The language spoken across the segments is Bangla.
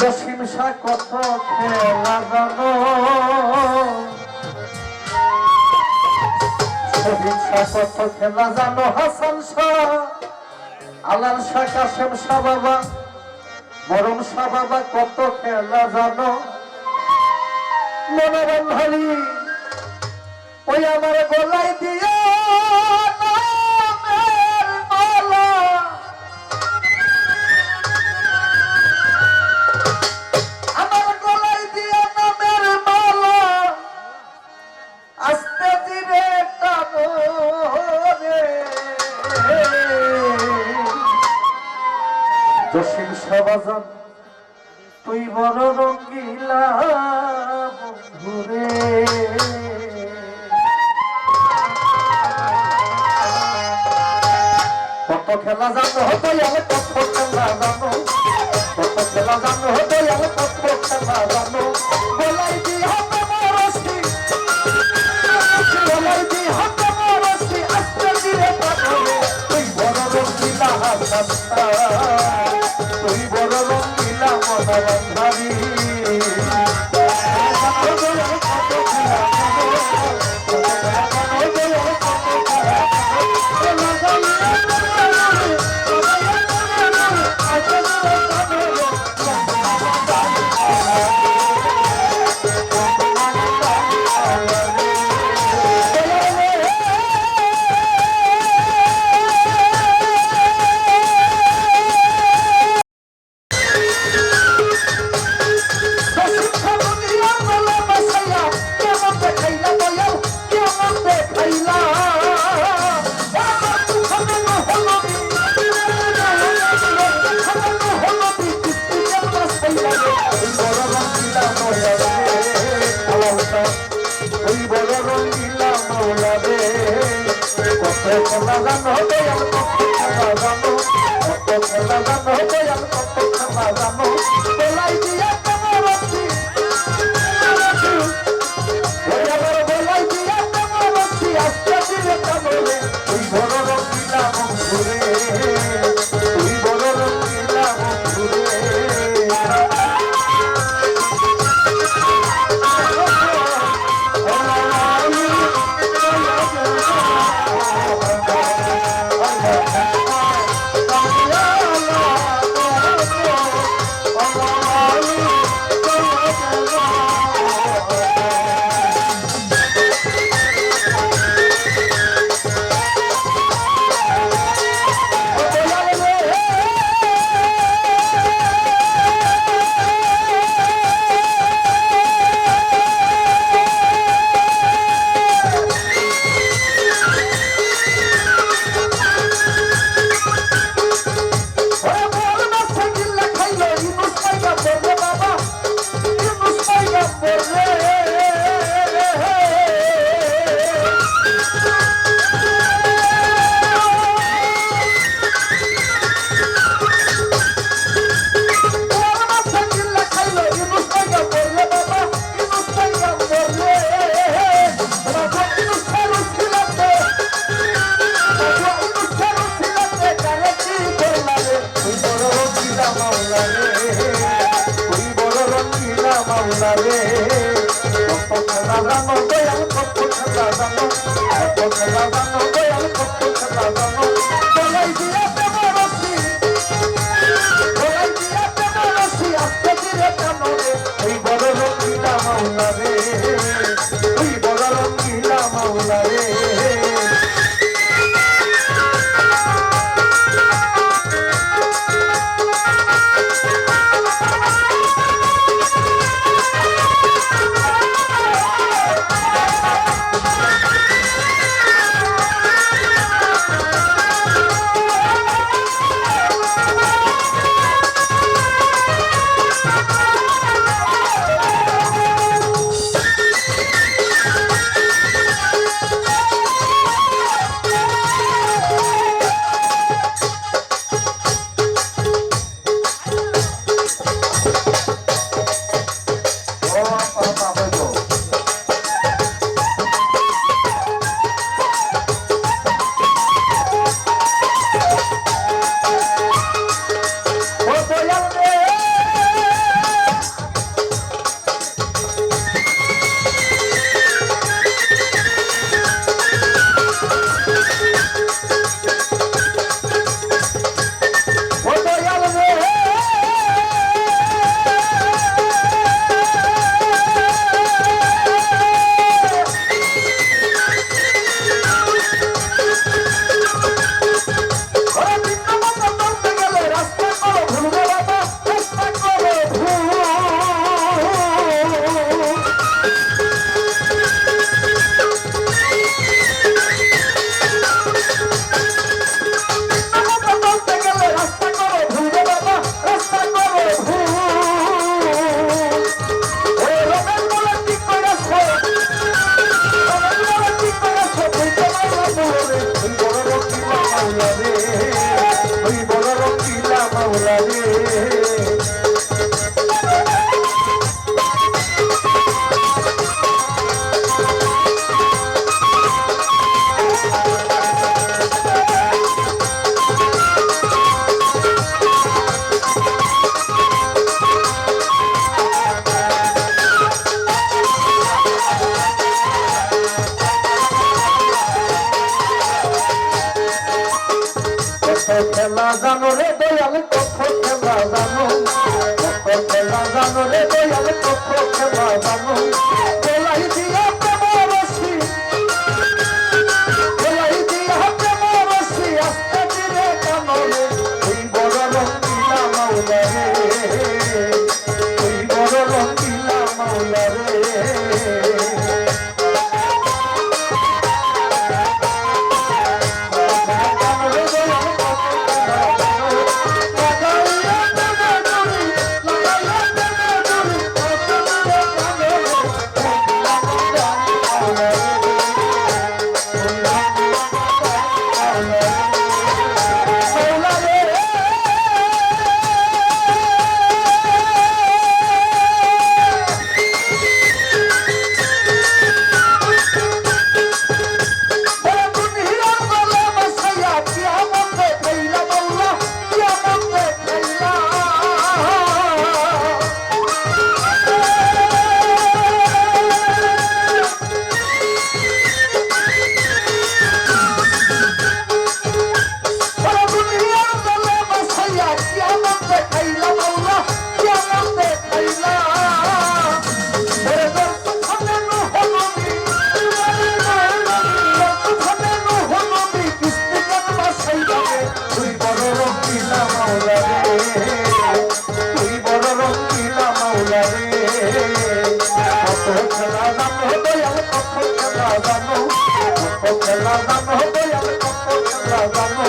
জসিমসা কত কত খেলা জানো, হাসান শাহ? কাশেম শাহ বাবা বরম শাহ বাবা, কত খেলা জানো? মনোরম ওই আমার গলায় দিয়ে জসিম সবাজন, তুই বড় রঙ্গিলা কত খেলা জানো হতো কত খেলা জানো, কত খেলা জানো। তোলাই দিয়া মাওলা রে জানো কত খেলা জানো দয়াল কত খেলা জানো।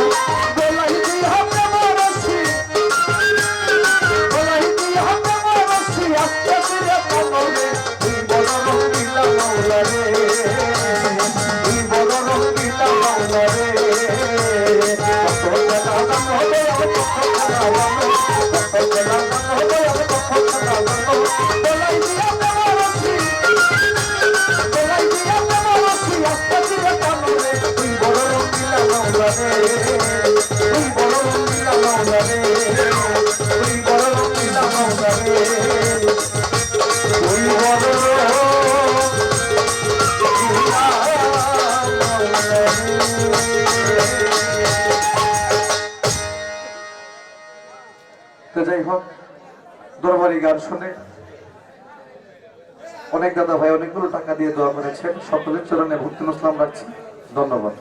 এখন দরবারি গান শুনে অনেক দাদা ভাই অনেকগুলো টাকা দিয়ে দোয়া করেছেন। সকলের চরণে ভক্তি ইসলাম রাখছি। ধন্যবাদ।